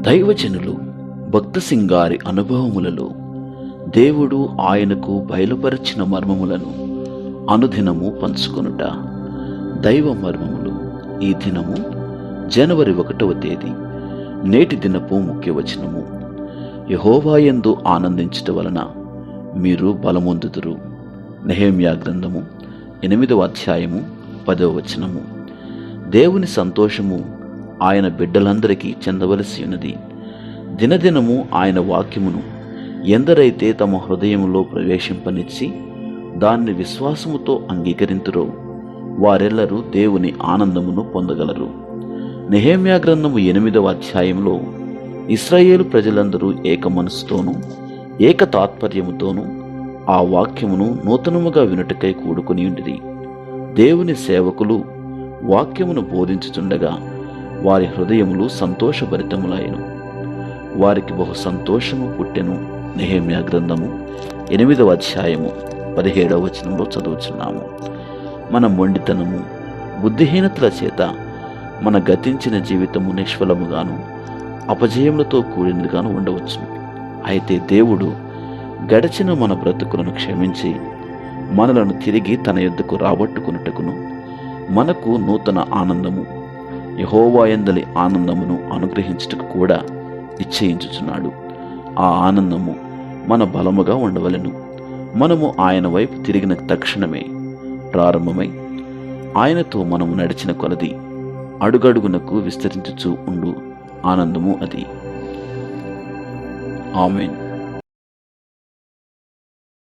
దైవజనులు భక్త సింగారి అనుభవములలో దేవుడు ఆయనకు బయలుపరిచిన మర్మములను అనుదినము పంచుకొనుట. దైవ మర్మములు ఈ దినము జనవరి ఒకటవ తేదీ నేటి దినపు ముఖ్య వచనము. యహోవాయందు ఆనందించుట వలన మీరు బలమొందుదురు. నెహేమ్యా గ్రంథము ఎనిమిదవ అధ్యాయము పదవ వచనము. దేవుని సంతోషము ఆయన బిడ్డలందరికీ చెందవలసి ఉన్నది. దినదినము ఆయన వాక్యమును ఎందరైతే తమ హృదయములో ప్రవేశింపనిచ్చి దాన్ని విశ్వాసముతో అంగీకరింతురో వారెల్లరూ దేవుని ఆనందమును పొందగలరు. నెహేమ్యా గ్రంథము ఎనిమిదవ అధ్యాయంలో ఇస్రాయేలు ప్రజలందరూ ఏక మనసుతోనూ ఏక తాత్పర్యముతోనూ ఆ వాక్యమును నూతనముగా వినుటకై కూడుకుని ఉండిరి దేవుని సేవకులు వాక్యమును బోధించుచుండగా వారి హృదయములు సంతోషభరితములాయను వారికి బహు సంతోషము పుట్టెను. నెహేమ్యా గ్రంథము ఎనిమిదవ అధ్యాయము పదిహేడవ వచనంలో చదువుచున్నాము. మన మొండితనము బుద్ధిహీనతల చేత మన గతించిన జీవితము నిష్ఫలముగాను అపజయములతో కూడినదిగాను ఉండవచ్చును. అయితే దేవుడు గడచిన మన బ్రతుకులను క్షమించి మనలను తిరిగి తన యొద్దకు రాబట్టుకున్నట్టుకును మనకు నూతన ఆనందము యహోవాయందలి ఆనందమును అనుగ్రహించుటకు కూడా నిశ్చయించుచున్నాడు. ఆ ఆనందము మన బలముగా ఉండవలెను. మనము ఆయన వైపు తిరిగిన తక్షణమే ప్రారంభమై ఆయనతో మనము నడిచిన కొలది అడుగడుగునకు విస్తరించుచూ ఉండు ఆనందము అది. ఆమెన్.